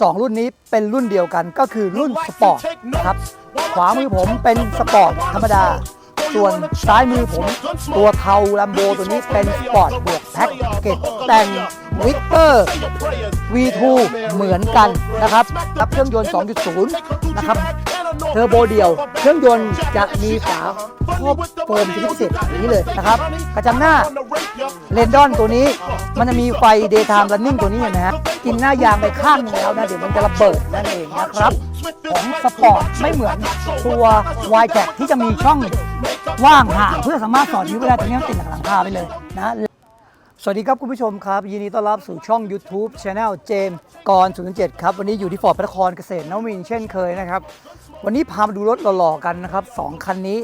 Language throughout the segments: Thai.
2 รุ่นนี้เป็นรุ่นเดียวกันก็คือรุ่นสปอร์ตนะครับขวามือผมเป็นสปอร์ตธรรมดา ส่วนซ้ายมือผมตัวเทาลัมโบตัวนี้เป็นสปอร์ตบวกแพ็กเกจแต่งวิกเตอร์ V2 เหมือนกันนะครับรับเครื่องยนต์ 2.0 นะครับเทอร์โบเดียว เครื่องยนต์จะมีฝาครอบโฟมชนิดพิเศษแบบนี้เลยนะครับกระจังหน้าเรนดอนตัวนี้ มันจะมีไฟ daytime running ตัวนี้นไหมฮะกินหน้ายางไปข้างนึงแล้วนะ เดี๋ยวมันจะระเบิดนั่นเองนะครับ ของสปอร์ตไม่เหมือนตัว y j a c ที่จะมีช่องว่างห่างเพื่อสามารถสอดนิ้วเวลาตรงนี้ติดหลังคาไปเลยนะสวัสดีครับคุณผู้ชมครับ ยินดีต้อนรับสู่ช่อง YouTube Channel เจมกร07 ครับ วันนี้อยู่ที่ฟอร์ดพระนครเกษตรนวมินเช่นเคยนะครับ วันนี้พามาดูรถหล่อๆกันนะครับสองคันนี้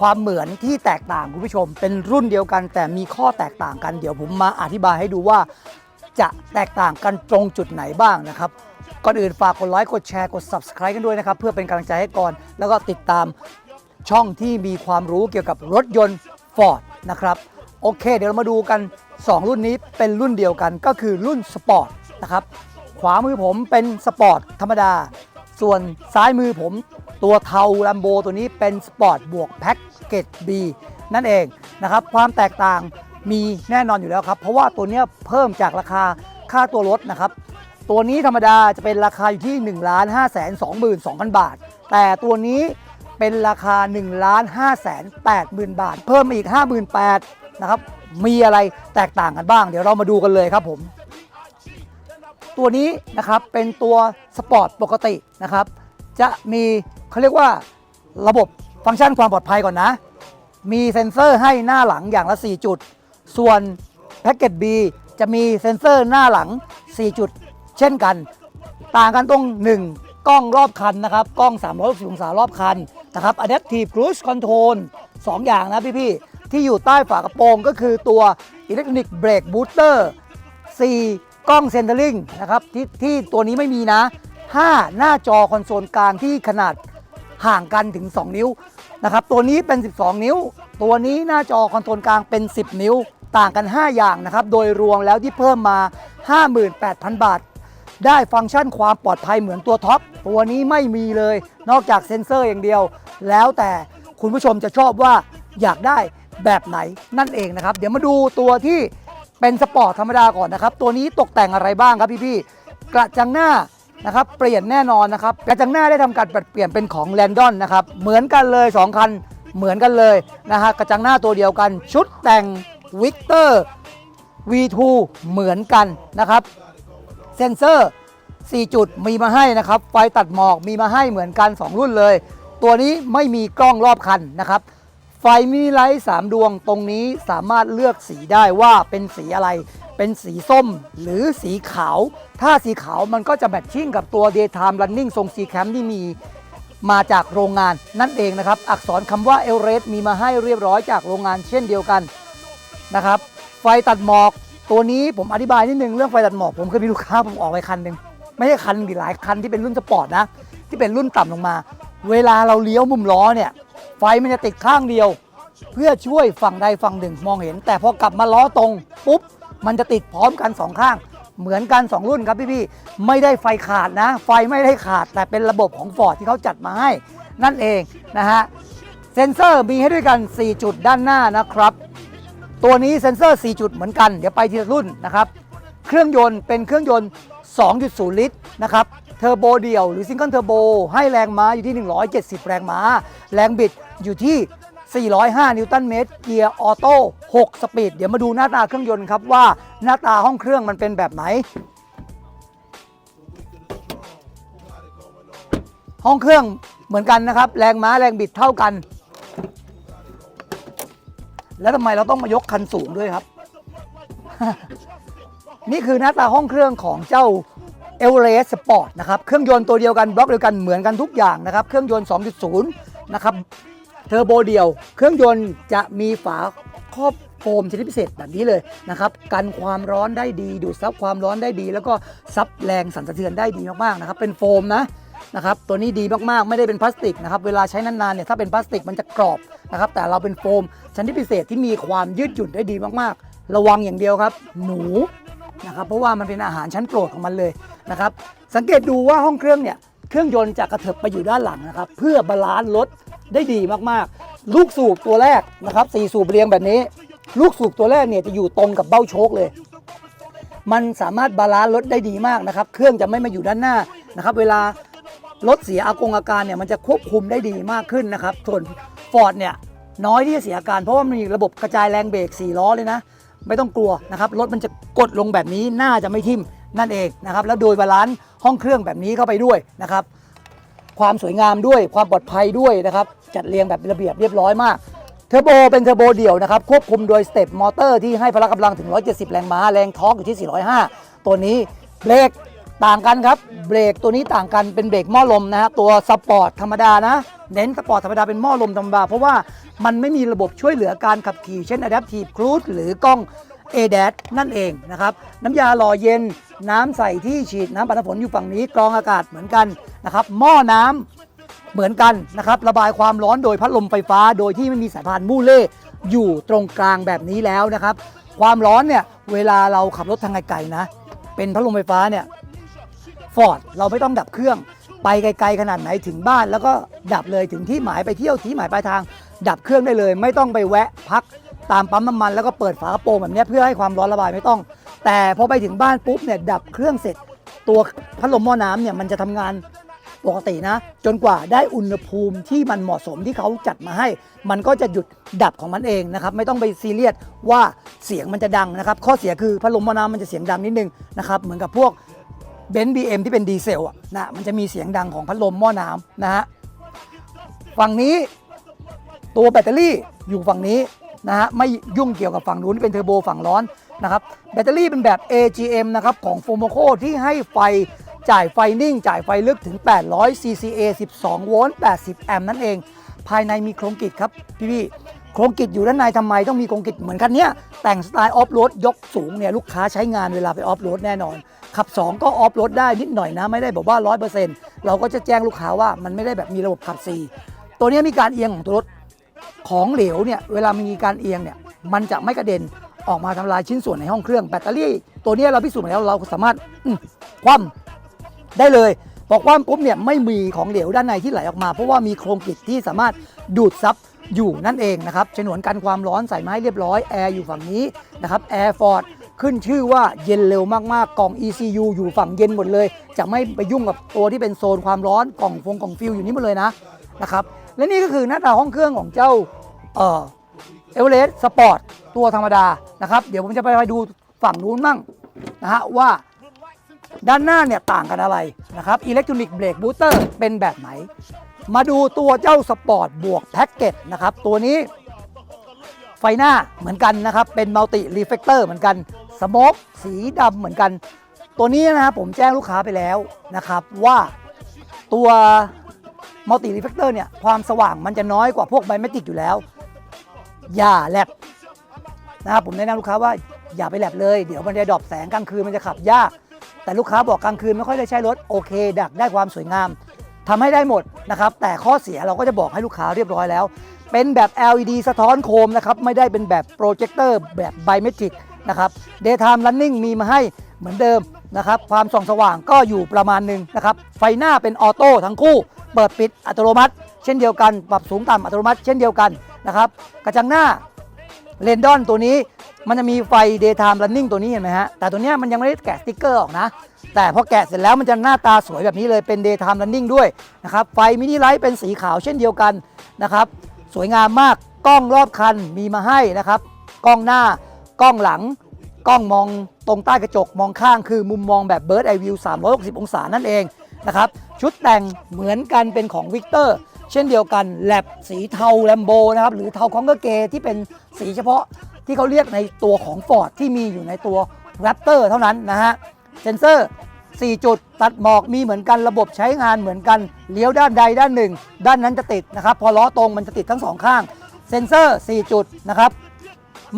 ความเหมือนที่แตกต่างคุณผู้ชม เป็นรุ่นเดียวกัน แต่มีข้อแตกต่างกันเดี๋ยวผมมาอธิบายให้ดูว่า จะแตกต่างกันตรงจุดไหนบ้างนะครับก่อนอื่นฝากกดไลค์กดแชร์กด Subscribe กันด้วยนะครับ เพื่อเป็นกำลังใจให้ก่อน แล้วก็ติดตามช่องที่มีความรู้เกี่ยวกับรถยนต์ Ford นะครับโอเค เดี๋ยวเรามาดูกัน 2 รุ่นนี้เป็นรุ่นเดียวกันก็คือรุ่นสปอร์ตนะครับขวามือผมเป็นสปอร์ตธรรมดา ส่วนซ้ายมือผมตัวเทาลัมโบตัวนี้เป็นสปอร์ตบวกแพ็กเกจ B นั่นเองนะครับ ความแตกต่างมีแน่นอนอยู่แล้วครับ เพราะว่าตัวนี้เพิ่มจากราคาค่าตัวรถนะครับ ตัวนี้ธรรมดาจะเป็นราคาอยู่ที่ 1 5 2 2 2 0 0 บาท แต่ตัวนี้เป็นราคา 1 5 8 0 0 0 0 บาท เพิ่มมาอีก 58,000นะครับมีอะไรแตกต่างกันบ้าง เดี๋ยวเรามาดูกันเลยครับผม ตัวนี้นะครับเป็นตัวสปอร์ตปกตินะครับจะมีเขาเรียกว่าระบบฟังก์ชันความปลอดภัยก่อนนะ มีเซ็นเซอร์ให้หน้าหลังอย่างละ 4 จุด ส่วนแพ็กเกจ B จะมีเซ็นเซอร์หน้าหลัง 4 จุด เช่นกัน ต่างกันตรง 1 กล้องรอบคันนะครับ กล้อง 360องศารอบคันนะครับ Adaptive Cruise Control 2 อย่างนะพี่ๆที่อยู่ใต้ฝากระโปรงก็คือตัว Electronic Brake Booster 4 กล้องเซนเตอร์ลิงนะครับที่ที่ตัวนี้ไม่มีนะ 5 หน้าจอคอนโซลกลางที่ขนาดห่างกันถึง 2 นิ้วนะครับตัวนี้เป็น 12 นิ้ว ตัวนี้หน้าจอคอนโซลกลางเป็น 10 นิ้ว ต่างกัน 5 อย่างนะครับโดยรวมแล้วที่เพิ่มมา 58,000 บาท ได้ฟังก์ชันความปลอดภัยเหมือนตัวท็อปตัวนี้ไม่มีเลยนอกจากเซ็นเซอร์อย่างเดียว แล้วแต่คุณผู้ชมจะชอบว่าอยากได้แบบไหนนั่นเองนะครับ เดี๋ยวมาดูตัวที่ เป็นสปอร์ตธรรมดาก่อนนะครับ ตัวนี้ตกแต่งอะไรบ้างครับพี่ๆกระจังหน้านะครับเปลี่ยนแน่นอนนะครับกระจังหน้าได้ทำการปรับเปลี่ยนเป็นของแลนดอนนะครับเหมือนกันเลย 2 คันเหมือนกันเลยนะฮะกระจังหน้าตัวเดียวกัน ชุดแต่งวิกเตอร์ V2 เหมือนกันนะครับ เซนเซอร์ 4 จุดมีมาให้นะครับ ไฟตัดหมอกมีมาให้เหมือนกัน 2 รุ่นเลย ตัวนี้ไม่มีกล้องรอบคันนะครับ ไฟมินิไลท์3ดวงตรงนี้สามารถเลือกสีได้ว่าเป็นสีอะไร เป็นสีส้มหรือสีขาว ถ้าสีขาวมันก็จะแมทชิ่งกับตัว Daytime Running ทรง C Cam ที่มีมาจากโรงงานนั่นเองนะครับ อักษรคำว่าเอ r เรสมีมาให้เรียบร้อยจากโรงงานเช่นเดียวกันนะครับ ไฟตัดหมอกตัวนี้ผมอธิบายนิดนึงเรื่องไฟตัดหมอกผมเคยมีลูกค้าผมออกไปคันหนึ่งไม่ใช่คันดีหลายคันที่เป็นรุ่นสปอร์ตนะที่เป็นรุ่นต่ำลงมา เวลาเราเลี้ยวมุมล้อเนี่ย ไฟมันจะติดข้างเดียว เพื่อช่วยฝั่งใดฝั่งหนึ่งมองเห็น แต่พอกลับมาล้อตรงปุ๊บมันจะติดพร้อมกันสองข้าง เหมือนกัน 2 รุ่นครับพี่ๆไม่ได้ไฟขาดนะ ไฟไม่ได้ขาดแต่เป็นระบบของ Ford ที่เขาจัดมาให้ นั่นเองนะฮะเซนเซอร์มีให้ด้วยกัน 4 จุดด้านหน้านะครับ ตัวนี้เซนเซอร์ 4 จุดเหมือนกัน เดี๋ยวไปทีละรุ่นนะครับ เครื่องยนต์เป็นเครื่องยนต์ 2.0 ลิตรนะครับ เทอร์โบเดี่ยวหรือซิงเกิลเทอร์โบให้แรงม้าอยู่ที่ 170 แรงม้า แรงบิด อยู่ที่ 405 นิวตันเมตร เกียร์ออโต้ 6 สปีด เดี๋ยวมาดูหน้าตาเครื่องยนต์ครับว่าหน้าตาห้องเครื่องมันเป็นแบบไหน ห้องเครื่องเหมือนกันนะครับ แรงม้าแรงบิดเท่ากัน แล้วทำไมเราต้องมายกคันสูงด้วยครับ นี่คือหน้าตาห้องเครื่องของเจ้า e v e r e s t Sport นะครับ เครื่องยนต์ตัวเดียวกัน บล็อกเดียวกันเหมือนกันทุกอย่างนะครับ เครื่องยนต์ 2.0 นะครับ เทอร์โบเดียว เครื่องยนต์จะมีฝาครอบโฟมชนิดพิเศษแบบนี้เลยนะครับกันความร้อนได้ดี ดูดซับความร้อนได้ดี แล้วก็ซับแรงสั่นสะเทือนได้ดีมากๆนะครับเป็นโฟมนะนะครับตัวนี้ดีมากๆ ไม่ได้เป็นพลาสติกนะครับเวลาใช้นานๆเนี่ยถ้าเป็นพลาสติกมันจะกรอบนะครับแต่เราเป็นโฟมชนิดพิเศษที่มีความยืดหยุ่นได้ดีมากๆ ระวังอย่างเดียวครับ หนูนะครับเพราะว่ามันเป็นอาหารชั้นโปรดของมันเลยนะครับสังเกตดูว่าห้องเครื่องเนี่ยเครื่องยนต์จะกระเถิบไปอยู่ด้านหลังนะครับเพื่อบาลานซ์รถ ได้ดีมากๆ ลูกสูบตัวแรกนะครับสี่สูบเรียงแบบนี้ ลูกสูบตัวแรกเนี่ยจะอยู่ตรงกับเบ้าโชคเลย มันสามารถบาลานซ์รถได้ดีมากนะครับ เครื่องจะไม่มาอยู่ด้านหน้านะครับ เวลารถเสียอากงอาการเนี่ยมันจะควบคุมได้ดีมากขึ้นนะครับส่วนฟอร์ดเนี่ยน้อยที่จะเสียอาการเพราะว่ามันมีระบบกระจายแรงเบรก4ล้อเลยนะ ไม่ต้องกลัวนะครับรถมันจะกดลงแบบนี้หน่าจะไม่ทิ่มนั่นเองนะครับแล้วโดยบาลานซ์ห้องเครื่องแบบนี้เข้าไปด้วยนะครับ ความสวยงามด้วยความปลอดภัยด้วยนะครับจัดเรียงแบบระเบียบเรียบร้อยมากเทอร์โบเป็นเทอร์โบเดี่ยวนะครับควบคุมโดยสเตปมอเตอร์ที่ให้พละกำลังถึง 170 แรงม้าแรงทอร์กอยู่ที่ 405 ตัวนี้เบรกต่างกันครับเบรกตัวนี้ต่างกันเป็นเบรกหม้อลมนะฮะตัวสปอร์ตธรรมดานะเน้นสปอร์ตธรรมดาเป็นหม้อลมธรรมดาเพราะว่ามันไม่มีระบบช่วยเหลือการขับขี่เช่น Adaptive Cruise หรือกล้อง a d a s นั่นเองนะครับน้ำยาหล่อเย็นน้ำใส่ที่ฉีดน้ำปัดฝนอยู่ฝั่งนี้กรองอากาศเหมือนกันนะครับหม้อน้ำเหมือนกันนะครับระบายความร้อนโดยพัดลมไฟฟ้า โดยที่ไม่มีสายพานมูเล่อยู่ตรงกลางแบบนี้แล้วนะครับความร้อนเนี่ยเวลาเราขับรถทางไกลๆนะ เป็นพัดลมไฟฟ้าเนี่ยฟอร์ดเราไม่ต้องดับเครื่องไปไกลๆขนาดไหนถึงบ้าน แล้วก็ดับเลยถึงที่หมายไปเที่ยวที่หมายปลายทาง ดับเครื่องได้เลย ไม่ต้องไปแวะพัก ตามปั๊มน้ำมันแล้วก็เปิดฝากระโปรงแบบนี้เพื่อให้ความร้อนระบายไม่ต้อง แต่พอไปถึงบ้านปุ๊บเนี่ยดับเครื่องเสร็จ ตัวพัดลมหม้อน้ำเนี่ยมันจะทำงานปกตินะ จนกว่าได้อุณหภูมิที่มันเหมาะสมที่เขาจัดมาให้ มันก็จะหยุดดับของมันเองนะครับ ไม่ต้องไปซีเรียสว่าเสียงมันจะดังนะครับ ข้อเสียคือพัดลมหม้อน้ำมันจะเสียงดังนิดนึงนะครับเหมือนกับพวกเบนซ์บีเอ็มที่เป็นดีเซลอะนะมันจะมีเสียงดังของพัดลมหม้อน้ำนะฮะฝั่งนี้ตัวแบตเตอรี่อยู่ฝั่งนี้ นะฮะไม่ยุ่งเกี่ยวกับฝั่งนู้นเป็นเทอร์โบฝั่งร้อนนะครับแบตเตอรี่เป็นแบบ AGM นะครับของโฟโมโคที่ให้ไฟจ่ายไฟนิ่ง จ่ายไฟลึกถึง 800 CCA 12 โวลต์ 80 แอมป์นั่นเอง ภายในมีโครงกิจครับพี่พี่ๆโครงกิจอยู่ด้านในทำไมต้องมีโครงกิจเหมือนคันนี้แต่งสไตล์ออฟโรดยกสูงเนี่ยลูกค้าใช้งานเวลาไปออฟโรดแน่นอน ขับ 2 ก็ออฟโรดได้นิดหน่อยนะ ไม่ได้บอกว่า 100%เราก็จะแจ้งลูกค้าว่ามันไม่ได้แบบมีระบบขับ 4 ตัวนี้มีการเอียงของตัวรถ ของเหลวเนี่ยเวลามีการเอียงเนี่ยมันจะไม่กระเด็นออกมาทำลายชิ้นส่วนในห้องเครื่องแบตเตอรี่ ตัวนี้เราพิสูจน์มาแล้วเราสามารถคว่ำได้เลยพอคว่ำปุ๊บเนี่ยไม่มีของเหลวด้านในที่ไหลออกมา เพราะว่ามีโครงกริดที่สามารถดูดซับอยู่นั่นเองนะครับฉนวนกันความร้อนใส่ไม้เรียบร้อยแอร์อยู่ฝั่งนี้นะครับแอร์ฟอร์ดขึ้นชื่อว่าเย็นเร็วมากๆ กล่อง ECU อยู่ฝั่งเย็นหมดเลย จะไม่ไปยุ่งกับตัวที่เป็นโซนความร้อนกล่องฟงกล่องฟิลอยู่นี่หมดเลยนะนะครับ และนี่ก็คือหน้าตาห้องเครื่องของเจ้าเอ่อเอเวอเรสต์สปอร์ตตัวธรรมดานะครับ เดี๋ยวผมจะไปดูฝั่งนู้นมั่งนะฮะว่าด้านหน้าเนี่ยต่างกันอะไรนะครับอิเล็กทรอนิกส์เบรกบูสเตอร์เป็นแบบไหน มาดูตัวเจ้าสปอร์ตบวกแพ็กเกจนะครับ ตัวนี้ไฟหน้าเหมือนกันนะครับ เป็นมัลติรีเฟกเตอร์เหมือนกันสโมกสีดำเหมือนกัน ตัวนี้นะครับผมแจ้งลูกค้าไปแล้วนะครับว่าตัว มัลติรีเฟกเตอร์เนี่ยความสว่างมันจะน้อยกว่าพวกไบเมติกอยู่แล้ว อย่าแลบนะครับผมแนะนำลูกค้าว่าอย่าไปแลบเลย เดี๋ยวมันจะดรอปแสงกลางคืนมันจะขับยาก แต่ลูกค้าบอกกลางคืนไม่ค่อยได้ใช้รถ โอเค ดักได้ความสวยงามทำให้ได้หมดนะครับ แต่ข้อเสียเราก็จะบอกให้ลูกค้าเรียบร้อยแล้ว เป็นแบบ LED สะท้อนโคมนะครับ ไม่ได้เป็นแบบโปรเจคเตอร์แบบไบเมทริกนะครับ Daytime Running มีมาให้เหมือนเดิมนะครับ ความส่องสว่างก็อยู่ประมาณหนึ่งนะครับ ไฟหน้าเป็นออโต้ทั้งคู่ เปิดปิดอัตโนมัติ เช่นเดียวกัน ปรับสูงต่ำอัตโนมัติ เช่นเดียวกันนะครับ กระจังหน้าเรนดอนตัวนี้มันจะมีไฟ daytime running ตัวนี้เห็นไหมฮะ แต่ตัวนี้มันยังไม่ได้แกะสติ๊กเกอร์ออกนะ แต่พอแกะเสร็จแล้วมันจะหน้าตาสวยแบบนี้เลยเป็น daytime running ด้วยนะครับ ไฟมินิไลท์เป็นสีขาวเช่นเดียวกันนะครับ สวยงามมาก กล้องรอบคันมีมาให้นะครับ กล้องหน้ากล้องหลัง กล้องมองตรงใต้กระจกมองข้างคือมุมมองแบบ Bird Eye View 360 องศานั่นเองนะครับชุดแต่งเหมือนกันเป็นของวิกเตอร์เช่นเดียวกันแลบสีเทาแลมโบนะครับหรือเทาคองเกอร์เกที่เป็นสีเฉพาะที่เขาเรียกในตัวของ Ford ที่มีอยู่ในตัว Raptor เท่านั้นนะฮะเซนเซอร์ 4 จุดตัดหมอกมีเหมือนกันระบบใช้งานเหมือนกันเลี้ยวด้านใดด้านหนึ่ง ด้านนั้นจะติดนะครับ พอล้อตรงมันจะติดทั้งสองข้าง เซนเซอร์ 4 จุดนะครับ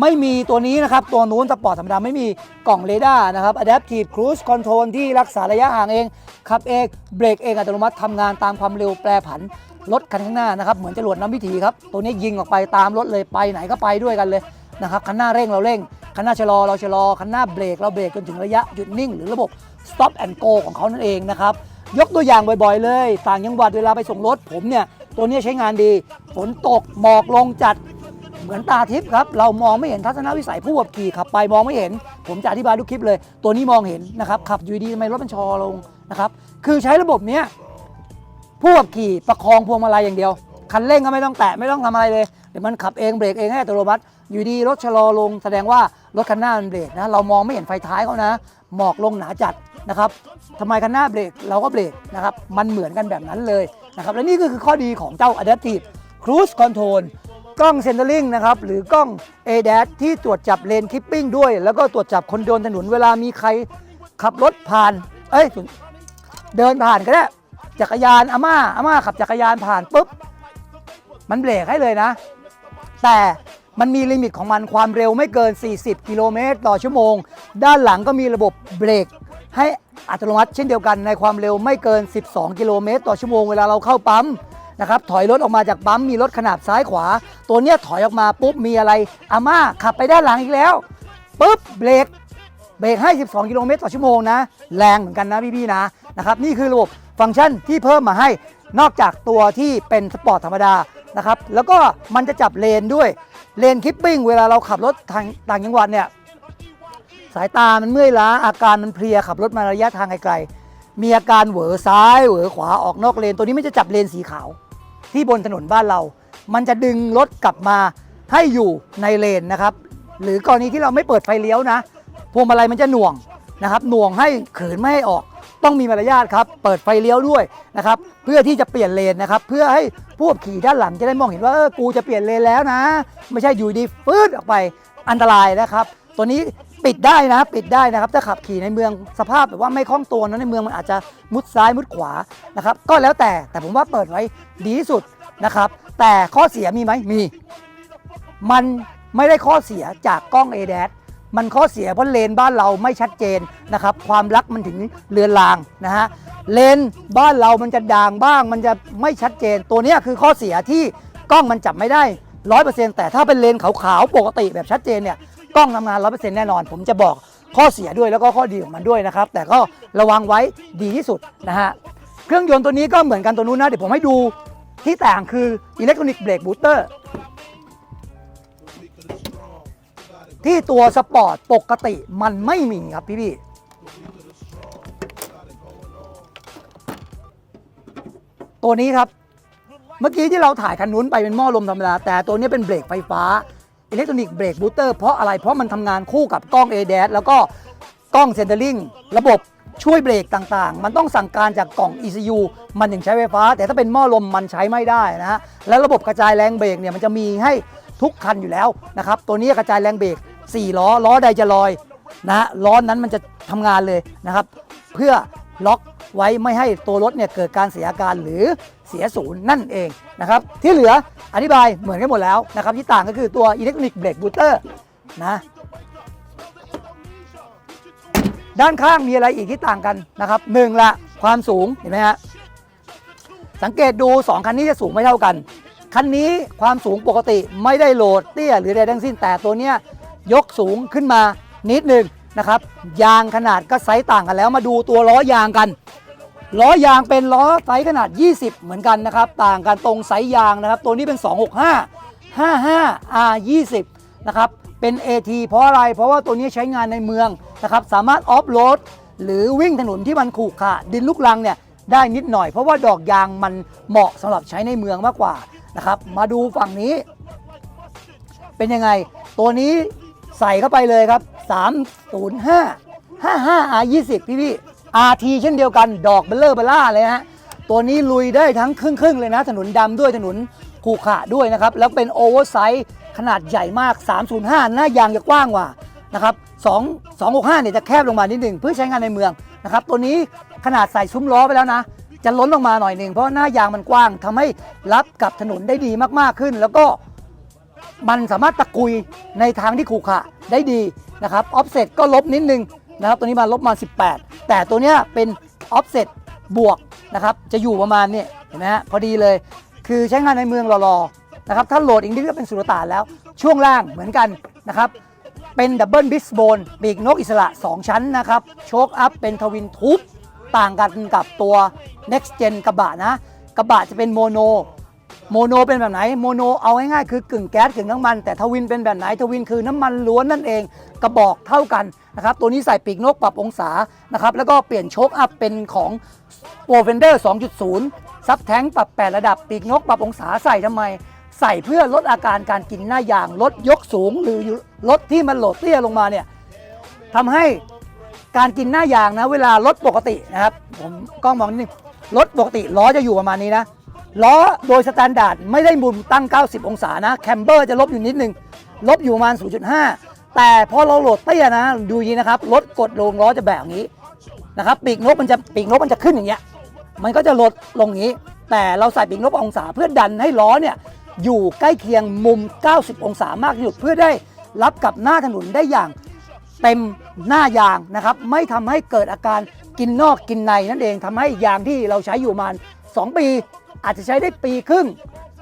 ไม่มีตัวนี้นะครับ ตัวนู้นสปอร์ตธรรมดาไม่มีกล่องเรดาร์นะครับ Adaptive Cruise Control ที่รักษาระยะห่างเอง ขับเอง เบรกเองอัตโนมัติทำงานตามความเร็วแปรผัน รถคันข้างหน้านะครับ เหมือนจรวดน้ำพิธีครับ ตัวนี้ยิงออกไปตามรถเลยไปไหนก็ไปด้วยกันเลยนะครับคันหน้าเร่งเราเร่งคันหน้าชะลอเราชะลอคันหน้าเบรกเราเบรกจนถึงระยะหยุดนิ่ง หรือระบบ stop and go ของเขานั่นเองนะครับยกตัวอย่างบ่อยๆ เลย ต่างจังหวัดเวลาไปส่งรถผมเนี่ยตัวนี้ใช้งานดี ฝนตกหมอกลงจัด เหมือนตาทิพย์ครับ เรามองไม่เห็นทัศนวิสัยผู้ขับขี่ขับไปมองไม่เห็น ผมจะอธิบายทุกคลิปเลย ตัวนี้มองเห็นนะครับ ขับอยู่ดีทำไมรถมันชอลงนะครับ คือใช้ระบบเนี้ยผู้ขับขี่ประคองพวงมาลัยอย่างเดียว คันเร่งก็ไม่ต้องแตะไม่ต้องทำอะไรเลย เดี๋ยวมันขับเองเบรกเองให้อัตโนมัติ อยู่ดีรถชะลอลง แสดงว่ารถคันหน้ามันเบรกนะ เรามองไม่เห็นไฟท้ายเขานะ หมอกลงหนาจัดนะครับทำไมคันหน้าเบรกเราก็เบรกนะครับ มันเหมือนกันแบบนั้นเลยนะครับ และนี่ก็คือข้อดีของเจ้า Adaptive Cruise Control กล้องเซนเตอร์ลิงนะครับหรือกล้อง ADAS ที่ตรวจจับเลนคิปปิ้งด้วย แล้วก็ตรวจจับคนเดินถนนเวลามีใครขับรถผ่าน เอ้ยเดินผ่านก็ได้จักรยานอาม่าอาม่าขับจักรยานผ่านปุ๊บมันเบรกให้เลยนะ แต่มันมีลิมิตของมันความเร็วไม่เกิน 40 กิโลเมตรต่อชั่วโมง ด้านหลังก็มีระบบเบรกให้อัตโนมัติเช่นเดียวกันในความเร็วไม่เกิน 12 กิโลเมตรต่อชั่วโมงเวลาเราเข้าปั๊ม นะครับถอยรถออกมาจากปั๊มมีรถขนาบซ้ายขวา ตัวเนี้ยถอยออกมาปุ๊บมีอะไรอาม่าขับไปด้านหลังอีกแล้วปุ๊บเบรกเบรกให้ 12 กิโลเมตรต่อชั่วโมงนะ แรงเหมือนกันนะพี่ๆนะนะครับนี่คือระบบฟังก์ชันที่เพิ่มมาให้นอกจากตัวที่เป็นสปอร์ตธรรมดานะครับแล้วก็มันจะจับเลนด้วยเลนคิปปิ้งเวลาเราขับรถทางต่างจังหวัดเนี่ยสายตามันเมื่อยล้าอาการมันเพลียขับรถมาระยะทางไกลๆมีอาการเหวอซ้ายเหวอขวาออกนอกเลน ตัวนี้ไม่จะจับเลนสีขาว ที่บนถนนบ้านเรา มันจะดึงรถกลับมาให้อยู่ในเลนนะครับ หรือกรณีที่เราไม่เปิดไฟเลี้ยวนะพวงมาลัยมันจะหน่วงนะครับหน่วงให้ขืนไม่ให้ออก ต้องมีมารยาทครับ เปิดไฟเลี้ยวด้วยนะครับเพื่อที่จะเปลี่ยนเลนนะครับ เพื่อให้ผู้ขับขี่ด้านหลังจะได้มองเห็นว่าเออกูจะเปลี่ยนเลนแล้วนะ ไม่ใช่อยู่ดีฟืดออกไปอันตรายนะครับ ตัวนี้ ปิดได้นะปิดได้นะครับถ้าขับขี่ในเมืองสภาพแบบว่าไม่คล่องตัวนะในเมืองมันอาจจะมุดซ้ายมุดขวานะครับก็แล้วแต่แต่ผมว่าเปิดไว้ดีที่สุดนะครับแต่ข้อเสียมีไหมมี มันไม่ได้ข้อเสียจากกล้อง a d a s มันข้อเสียเพราะเลนบ้านเราไม่ชัดเจนนะครับความรักมันถึงเลือนลางนะฮะเลนบ้านเรามันจะด่างบ้าง มันจะไม่ชัดเจน ตัวเนี้ยคือข้อเสียที่กล้องมันจับไม่ได้ร้อยเปอร์เซ็นต์แต่ถ้าเป็นเลนขาวๆปกติแบบชัดเจนเนี่ย กล้องทำงานร้อยเปอร์เซ็นต์แน่นอน ผมจะบอกข้อเสียด้วยแล้วก็ข้อดีของมันด้วยนะครับ แต่ก็ระวังไว้ดีที่สุดนะฮะเครื่องยนต์ตัวนี้ก็เหมือนกันตัวนู้นนะเดี๋ยวผมให้ดูที่ต่างคืออิเล็กทรอนิกส์เบรกบูสเตอร์ที่ตัวสปอร์ตปกติมันไม่มีครับพี่พี่ตัวนี้ครับ เมื่อกี้ที่เราถ่ายคันนู้นไปเป็นหม้อลมธรรมดาแต่ตัวนี้เป็นเบรกไฟฟ้า อิเล็กทรอนิกส์เบรกบูสเตอร์เพราะอะไร เพราะมันทำงานคู่กับกล้อง a d a s แล้วก็กล้องเซนเตอร์ลิงระบบช่วยเบรกต่างๆ มันต้องสั่งการจากกล่อง ECU มันถึงใช้ไฟฟ้า แต่ถ้าเป็นหม้อลมมันใช้ไม่ได้นะฮะ แล้วระบบกระจายแรงเบรกเนี่ยมันจะมีให้ทุกคันอยู่แล้วนะครับ ตัวนี้กระจายแรงเบรก4ล้อล้อใดจะลอยนะฮะล้อนั้นมันจะทำงานเลยนะครับ เพื่อ ล็อกไว้ไม่ให้ตัวรถเนี่ยเกิดการเสียอาการหรือเสียศูนย์นั่นเองนะครับที่เหลืออธิบายเหมือนกันหมดแล้วนะครับที่ต่างก็คือตัวอิเล็กทรอนิกส์เบรกบูสเตอร์นะด้านข้างมีอะไรอีกที่ต่างกันนะครับหนึ่งละความสูงเห็นไหมฮะสังเกตดู 2 คันนี้จะสูงไม่เท่ากัน คันนี้ความสูงปกติไม่ได้โหลดเตี้ยหรือใดทั้งสิ้นแต่ตัวเนี้ยยกสูงขึ้นมานิดหนึ่ง นะครับ ยางขนาดก็ไซส์ต่างกันแล้วมาดูตัวล้อยางกันล้อยางเป็นล้อไซส์ขนาด 20 เหมือนกันนะครับ ต่างกันตรงไซส์ยางนะครับ ตัวนี้เป็น 265 55 R 20นะครับเป็น AT เพราะอะไร เพราะว่าตัวนี้ใช้งานในเมืองนะครับ สามารถออฟโรดหรือวิ่งถนนที่มันขรุขระดินลูกรังเนี่ยได้นิดหน่อย เพราะว่าดอกยางมันเหมาะสำหรับใช้ในเมืองมากกว่านะครับ มาดูฝั่งนี้ เป็นยังไง ตัวนี้ ใส่เข้าไปเลยครับ 305 55 R 20 พี่พี่ RT เช่นเดียวกันดอกเบลเลอร์เบล่าเลยฮะ ตัวนี้ลุยได้ทั้งครึ่งๆเลยนะ ถนนดำด้วยถนนขรุขระด้วยนะครับ แล้วเป็นโอเวอร์ไซส์ขนาดใหญ่มาก 305 หน้ายางจะกว้างกว่านะครับ2 265เนี่ยจะแคบลงมานิดหนึ่งเพื่อใช้งานในเมืองนะครับ ตัวนี้ขนาดใส่ซุ้มล้อไปแล้วนะ จะล้นลงมาหน่อยหนึ่งเพราะหน้ายางมันกว้างทำให้รับกับถนนได้ดีมากๆขึ้น แล้วก็ มันสามารถตะกุยในทางที่ขรุขระได้ดีนะครับออฟเซตก็ลบนิดนึงนะครับตัวนี้มาลบมา 18 แต่ตัวเนี้ยเป็นออฟเซตบวกนะครับจะอยู่ประมาณนี้เห็นไหมฮะพอดีเลย คือใช้งานในเมืองรอๆนะครับถ้าโหลดอีกนิดก็เป็นสุรต่านแล้ว ช่วงล่างเหมือนกันนะครับเป็นดับเบิลบิสโบนปีกนกอิสระ 2 ชั้นนะครับโชคอัพเป็นทวินทูบต่างกันกับตัว next gen กระบะนะ กระบะจะเป็นโมโน โมโนเป็นแบบไหนโมโนเอาง่ายๆคือกึ่งแก๊สกึ่งน้ำมัน แต่ทวินเป็นแบบไหนทวินคือน้ำมันล้วนนั่นเอง กระบอกเท่ากันนะครับตัวนี้ใส่ปีกนกปรับองศานะครับแล้วก็เปลี่ยนโชคอัพเป็นของโปรเฟนเดอร์2.0 ซับแท้งปรับ 8 ระดับปีกนกปรับองศาใส่ทำไม ใส่เพื่อลดอาการการกินหน้ายาง ลดยกสูงหรือลดที่มันโหลดเตี้ยลงมาเนี่ยทำให้การกินหน้ายางนะเวลารถปกตินะครับผมกล้องมองนิดนึงรถปกติล้อจะอยู่ประมาณนี้นะ ล้อโดยสแตนดาร์ดไม่ได้มุมตั้ง 90 องศานะ แคมเบอร์จะลบอยู่นิดนึง ลบอยู่ประมาณ 0.5 แต่พอเราโหลดเตี้ยนะ ดูยีนะครับรถกดลงล้อจะแบบนี้นะครับ ปีกนกมันจะปีกนกมันจะขึ้นอย่างเงี้ย มันก็จะลดลงอย่างนี้ แต่เราใส่ปีกนกองศาเพื่อดันให้ล้อเนี่ยอยู่ใกล้เคียงมุม 90 องศามากที่สุดเพื่อได้รับกับหน้าถนนได้อย่างเต็มหน้ายางนะครับ ไม่ทำให้เกิดอาการกินนอกกินในนั่นเองทำให้ยางที่เราใช้อยู่มาณ2ปี อาจจะใช้ได้ปีครึ่ง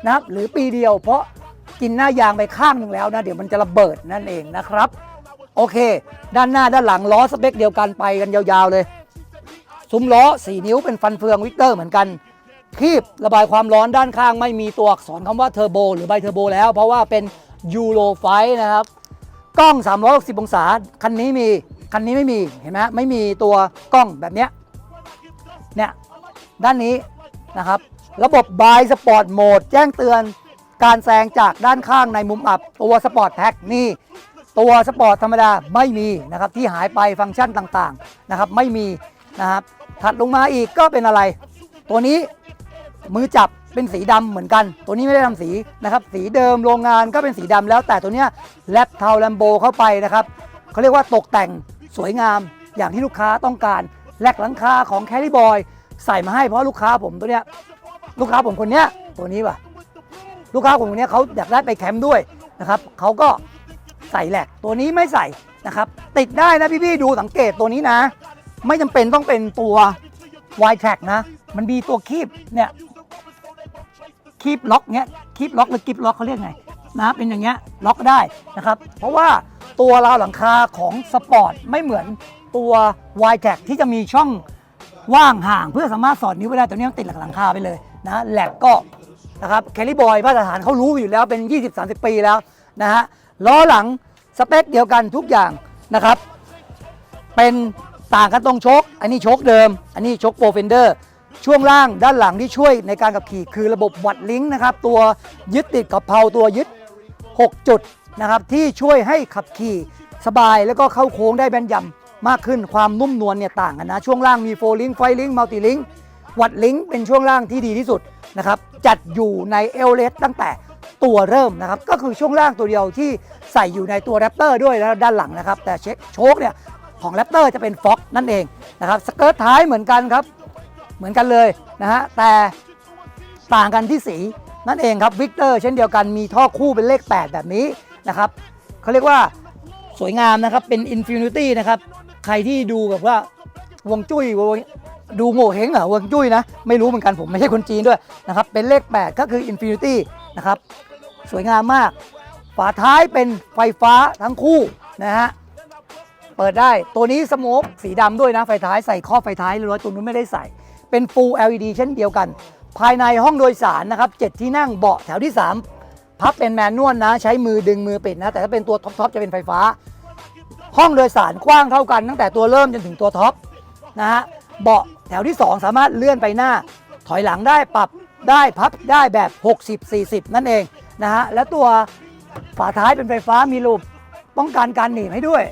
นะครับหรือปีเดียว เพราะกินหน้ายางไปข้างหนึ่งแล้วนะ เดี๋ยวมันจะระเบิดนั่นเองนะครับ โอเค ด้านหน้าด้านหลังล้อสเปคเดียวกันไปกันยาวๆเลย ซุ้มล้อ 4 นิ้วเป็นฟันเฟืองวิกเตอร์เหมือนกันคีบระบายความร้อนด้านข้างไม่มีตัวอักษรคำว่าเทอร์โบหรือไบเทอร์โบแล้ว เพราะว่าเป็นยูโรไฟนะครับกล้อง 360 องศา คันนี้มี คันนี้ไม่มี เห็นไหมไม่มีตัวกล้องแบบเนี้ย เนี่ย ด้านนี้นะครับ ระบบบายสปอร์ตโหมดแจ้งเตือนการแซงจากด้านข้างในมุมอับ ตัวสปอร์ตแท็กนี่ตัวสปอร์ตธรรมดาไม่มีนะครับที่หายไปฟังก์ชันต่างๆนะครับไม่มีนะครับถัดลงมาอีกก็เป็นอะไร ตัวนี้มือจับเป็นสีดำเหมือนกัน ตัวนี้ไม่ได้ทำสีนะครับ สีเดิมโรงงานก็เป็นสีดำแล้วแต่ตัวเนี้ยแลบเทาแลมโบเข้าไปนะครับเขาเรียกว่าตกแต่งสวยงามอย่างที่ลูกค้าต้องการแลกหลังคาของแค r รี่บอยใส่มาให้เพราะลูกค้าผมตัวเนี้ย ลูกค้าผมคนเนี้ยตัวนี้ว่ะลูกค้าผมคนเนี้ยเขาอยากได้ไปแคมป์ด้วยนะครับเขาก็ใส่แหลกตัวนี้ไม่ใส่นะครับติดได้นะพี่ๆดูสังเกตตัวนี้นะ ไม่จำเป็นต้องเป็นตัว y track นะ มันมีตัวคีบเนี่ยคีบล็อกเนี้ยคีบล็อกหรือกิบล็อกเขาเรียกไงนะเป็นอย่างเงี้ยล็อกได้นะครับเพราะว่าตัวราวหลังคาของสปอร์ตไม่เหมือนตัว y t a c ที่จะมีช่องว่างห่างเพื่อสามารถสอดนิ้วไปได้ตัวนี้มันติดหลังคาไปเลย นะแหลกก็นะครับแคลริบอยมาตรฐานเขารู้อยู่แล้วเป็น 20-30 ปีแล้วนะฮะล้อหลังสเปคเดียวกันทุกอย่างนะครับ เป็นต่างกันตรงชคอันนี้ชคเดิม อันนี้ชคโปรเฟนเดอร์ ช่วงล่างด้านหลังที่ช่วยในการขับขี่คือระบบวัดลิงก์นะครับ ตัวยึดติดกับเพลาตัวยึด 6 จุดนะครับ ที่ช่วยให้ขับขี่สบายแล้วก็เข้าโค้งได้แม่นยำมากขึ้นความนุ่มนวลเนี่ยต่างกันนะ ช่วงล่างมีโฟลิงไฟลิงมัลติลิง วัดลิงก์เป็นช่วงล่างที่ดีที่สุดนะครับจัดอยู่ในเอลเลสตั้งแต่ตัวเริ่มนะครับก็คือช่วงล่างตัวเดียวที่ใส่อยู่ในตัวแรปเตอร์ด้วยนะด้านหลังนะครับ แต่เช็คโชคเนี่ยของแรปเตอร์จะเป็นฟ็อกนั่นเองนะครับสเกิร์ตท้ายเหมือนกันครับ เหมือนกันเลยนะฮะแต่ต่างกันที่สีนั่นเองครับวิกเตอร์เช่นเดียวกันมีท่อคู่เป็นเลข 8 แบบนี้นะครับเขาเรียกว่าสวยงามนะครับเป็น Infinity นะครับใครที่ดูแบบว่าวงจุ้ยวง ดูโง่เฮงเหรอวงจุ้ยนะ ไม่รู้เหมือนกันผมไม่ใช่คนจีนด้วยนะครับ เป็นเลข 8 ก็คือ Infinity นะครับ สวยงามมาก ฝาท้ายเป็นไฟฟ้าทั้งคู่นะฮะ เปิดได้ตัวนี้สโมกสีดำด้วยนะ ไฟท้ายใส่ข้อไฟท้ายรียบร้อยตัวนู้นไม่ได้ใส่ เป็น Full LED เช่นเดียวกัน ภายในห้องโดยสารนะครับ7ที่นั่งเบาะแถวที่ 3 พับเป็นแมนนวลนะ ใช้มือดึงมือปิดนะ แต่ถ้าเป็นตัวท็อปๆจะเป็นไฟฟ้า ห้องโดยสารกว้างเท่ากัน ตั้งแต่ตัวเริ่มจนถึงตัวท็อปนะฮะเบาะ แถวที่ 2 สามารถเลื่อนไปหน้า ถอยหลังได้ปรับได้พับได้แบบ 60-40 นั่นเองนะฮะและตัวฝาท้ายเป็นไฟฟ้ามีรูปป้องกันการหนีบให้ด้วย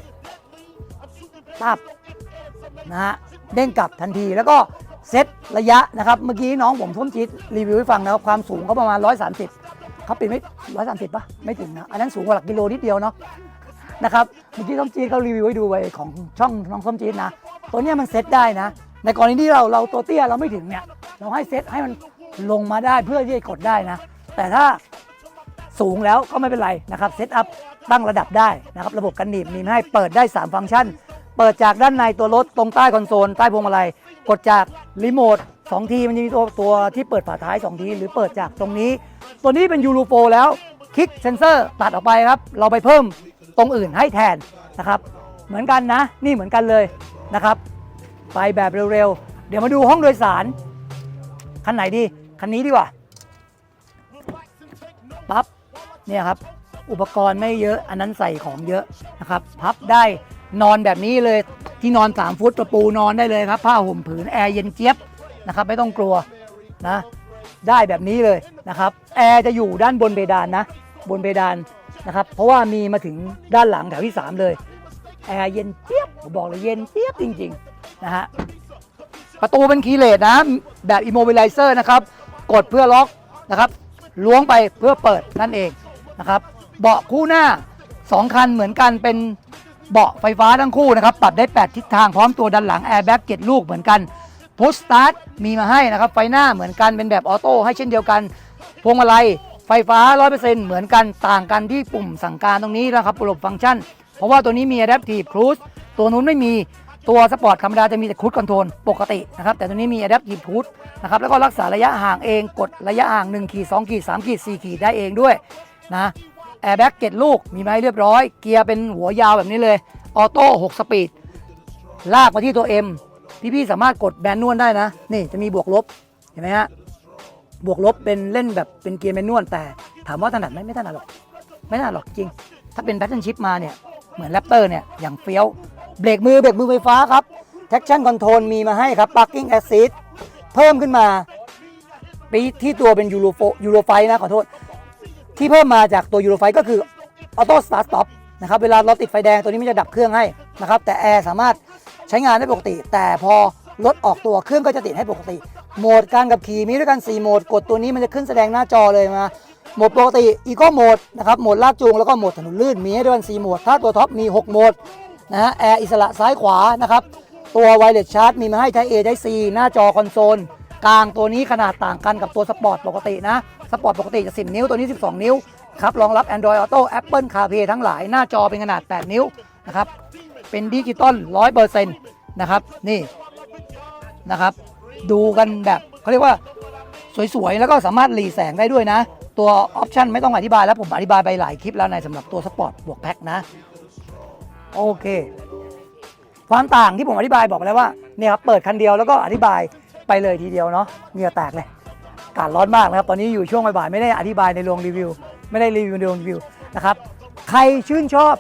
ตับนะฮะเด้งกลับทันทีแล้วก็เซตระยะนะครับ เมื่อกี้น้องผมทุ่มจิตรีวิวให้ฟังนะครับความสูงเขาประมาณ 130เขาปิดไม่130ปะไม่ถึงนะอันนั้นสูงกว่าหลักกิโลนิดเดียวเนาะนะครับเมื่อกี้ส้มจีดเขารีวิวให้ดูไว้ของช่องน้องส้มจีดนะ ตัวเนี้ยมันเซตได้นะ ในกรณีที่เราเราตัวเตี้ยเราไม่ถึงเนี่ยเราให้เซตให้มันลงมาได้เพื่อที่จะกดได้นะ แต่ถ้าสูงแล้วก็ไม่เป็นไรนะครับเซตอัพตั้งระดับได้นะครับ ระบบกันหนีบมีให้เปิดได้ 3 ฟังก์ชัน เปิดจากด้านในตัวรถตรงใต้คอนโซลใต้พวงมาลัยกดจากรีโมท2ทีมันจะมีตัวตัวที่เปิดฝาท้าย 2 ที หรือเปิดจากตรงนี้ ตัวนี้เป็นยูรูโฟแล้วคลิกเซนเซอร์ตัดออกไปครับ เราไปเพิ่มตรงอื่นให้แทนนะครับ เหมือนกันนะ นี่เหมือนกันเลยนะครับ ไปแบบเร็วๆ เดี๋ยวมาดูห้องโดยสาร คันไหนดี คันนี้ดีกว่า ปั๊บ เนี่ยครับ อุปกรณ์ไม่เยอะ อันนั้นใส่ของเยอะนะครับ พับได้ นอนแบบนี้เลย ที่นอน 3 ฟุตประปูนอนได้เลยครับ ผ้าห่มผืนแอร์เย็นเจี๊ยบนะครับ ไม่ต้องกลัวนะ ได้แบบนี้เลยนะครับ แอร์จะอยู่ด้านบนเพดานนะ บนเพดานนะครับ เพราะว่ามีมาถึงด้านหลังแถวที่ 3 เลย แอร์เย็นเจี๊ยบ ผมบอกเลยเย็นเจี๊ยบจริง ๆ นะฮะประตูเป็นคีเลสนะแบบอิโมบิลิเซอร์นะครับ กดเพื่อล็อกนะครับ ล้วงไปเพื่อเปิดนั่นเองนะครับ เบาะคู่หน้า 2 คันเหมือนกันเป็นเบาะไฟฟ้าทั้งคู่นะครับ ปรับได้ 8 ทิศทางพร้อมตัวดันหลังแอร์แบ็กเจ็ดลูกเหมือนกันพุชสตาร์ทมีมาให้นะครับ ไฟหน้าเหมือนกันเป็นแบบออโต้ให้เช่นเดียวกัน พวงมาลัยไฟฟ้า 100%เหมือนกันต่างกันที่ปุ่มสั่งการตรงนี้นะครับระบบฟังก์ชัน เพราะว่าตัวนี้มี Adaptive Cruise ตัวนู้นไม่มี ตัวสปอร์ตธรรมดาจะมีแต่ค u ู e คอนโทรลปกตินะครับแต่ตัวนี้มี Adaptive Cruise นะครับแล้วก็รักษาระยะห่างเองกดระยะห่าง1ขีด2ขีด3ขีด4ขีดได้เองด้วยนะแอร์แบ็กเกตลูกมีมาให้เรียบร้อย เกียร์เป็นหัวยาวแบบนี้เลยออโต้6สปีดลากมาที่ตัว M พี่ๆสามารถกดแบนนวลได้นะ นี่จะมีบวกลบเห็นไหมฮะบวกลบเป็นเล่นแบบเป็นเกียร์แมนนวลแต่ถามว่าถนัดไหมไม่ถนัดหรอก ไม่ถนัดหรอกจริง ถ้าเป็นแพทเทิร์นชิพมาเนี่ย เหมือนแรปเตอร์เนี่ยอย่างเฟี้ยว เบรกมือเบรกมือไฟฟ้าครับ traction control มีมาให้ครับ parking assist เพิ่มขึ้นมาปีที่ตัวเป็นยูโรโฟยูโรไฟนะขอโทษ ที่เพิ่มมาจากตัวยูโรไฟก็คือออโต้สตาร์ทสต็อปนะครับเวลาเราติดไฟแดงตัวนี้มันจะดับเครื่องให้นะครับแต่แอร์สามารถใช้งานได้ปกติ แต่พอรถออกตัวเครื่องก็จะติดให้ปกติ โหมดการขับขี่มีด้วยกัน 4 โหมด กดตัวนี้มันจะขึ้นแสดงหน้าจอเลยมาโหมดปกติอีโคโหมดนะครับโหมดลากจูงแล้วก็โหมดถนนลื่นมีให้ด้วยกัน4โหมด ถ้าตัวท็อปมี 6 โหมด นะฮะแอร์อิสระซ้ายขวานะครับ ตัวไวเลสชาร์จมีมาให้ไท A ไท C หน้าจอคอนโซลกลางตัวนี้ขนาดต่างกันกับตัวสปอร์ตปกตินะสปอร์ตปกติจะ 10 นิ้วตัวนี้ 12 นิ้วครับรองรับ Android Auto Apple CarPlay ทั้งหลายหน้าจอเป็นขนาด 8 นิ้วนะครับเป็นดิจิตอล100%นะครับนี่นะครับดูกันแบบเขาเรียกว่าสวยๆ แล้วก็สามารถหลีแสงได้ด้วยนะ ตัวออปชันไม่ต้องอธิบายแล้วผมอธิบายไปหลายคลิปแล้วในสำหรับตัวสปอร์ตบวกแพ็คนะ โอเค ความต่างที่ผมอธิบายบอกไปแล้วว่าเนี่ยครับเปิดคันเดียวแล้วก็อธิบายไปเลยทีเดียวเนาะเหงื่อแตกเลยอากาศร้อนมากนะครับ ตอนนี้อยู่ช่วงบ่ายๆไม่ได้อธิบายในโรงรีวิว ไม่ได้รีวิวในโรงรีวิวนะครับ ใครชื่นชอบ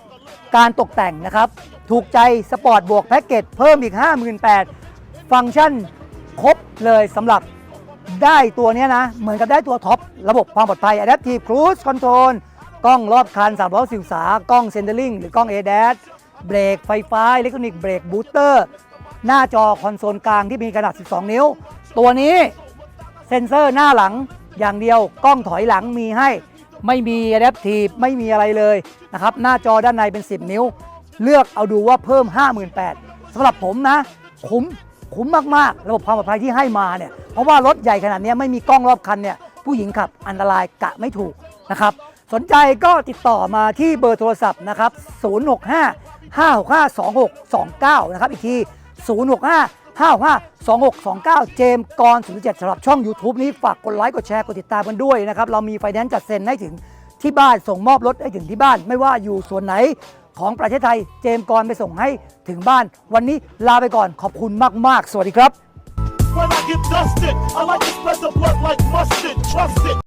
การตกแต่งนะครับ ถูกใจสปอร์ตบวกแพ็กเกจเพิ่มอีก 58,000ฟังก์ชันครบเลยสำหรับได้ตัวเนี้ยนะ เหมือนกับได้ตัวท็อป ระบบความปลอดภัย Adaptive Cruise Control กล้องรอบคัน360องศากล้องเซนเ t อร์ลิงหรือกล้อง ADAS เบรกไฟฟ้าอิเล็กทรอนิกส์เบรกบูสเตอร์ หน้าจอคอนโซลกลางที่มีขนาด 12 นิ้ว ตัวนี้เซ็นเซอร์หน้าหลังอย่างเดียวกล้องถอยหลังมีให้ไม่มี Adaptive ไม่มีอะไรเลยนะครับหน้าจอด้านในเป็น 10 นิ้ว เลือกเอาดูว่าเพิ่ม 58,000สำหรับผมนะ คุ้มคุ้มมาก ๆ ระบบความปลอดภัยที่ให้มาเนี่ยเพราะว่ารถใหญ่ขนาดนี้ไม่มีกล้องรอบคันเนี่ยผู้หญิงขับอันตรายกะไม่ถูกนะครับ สนใจก็ติดต่อมาที่เบอร์โทรศัพท์นะครับ 065 565 2629 นะครับ อีกที 065 565 2629 เจมส์กร07สำหรับช่อง YouTube นี้ฝากกดไลค์ กดแชร์ กดติดตามกันด้วยนะครับ เรามีไฟแนนซ์จัดเซ็นให้ถึงที่บ้านส่งมอบรถให้ถึงที่บ้าน ไม่ว่าอยู่ส่วนไหนของประเทศไทย เจมส์กรไปส่งให้ถึงบ้าน วันนี้ลาไปก่อนขอบคุณมาก ๆ สวัสดีครับ When I get dusted, I like to spread the blood like mustard. Trust it.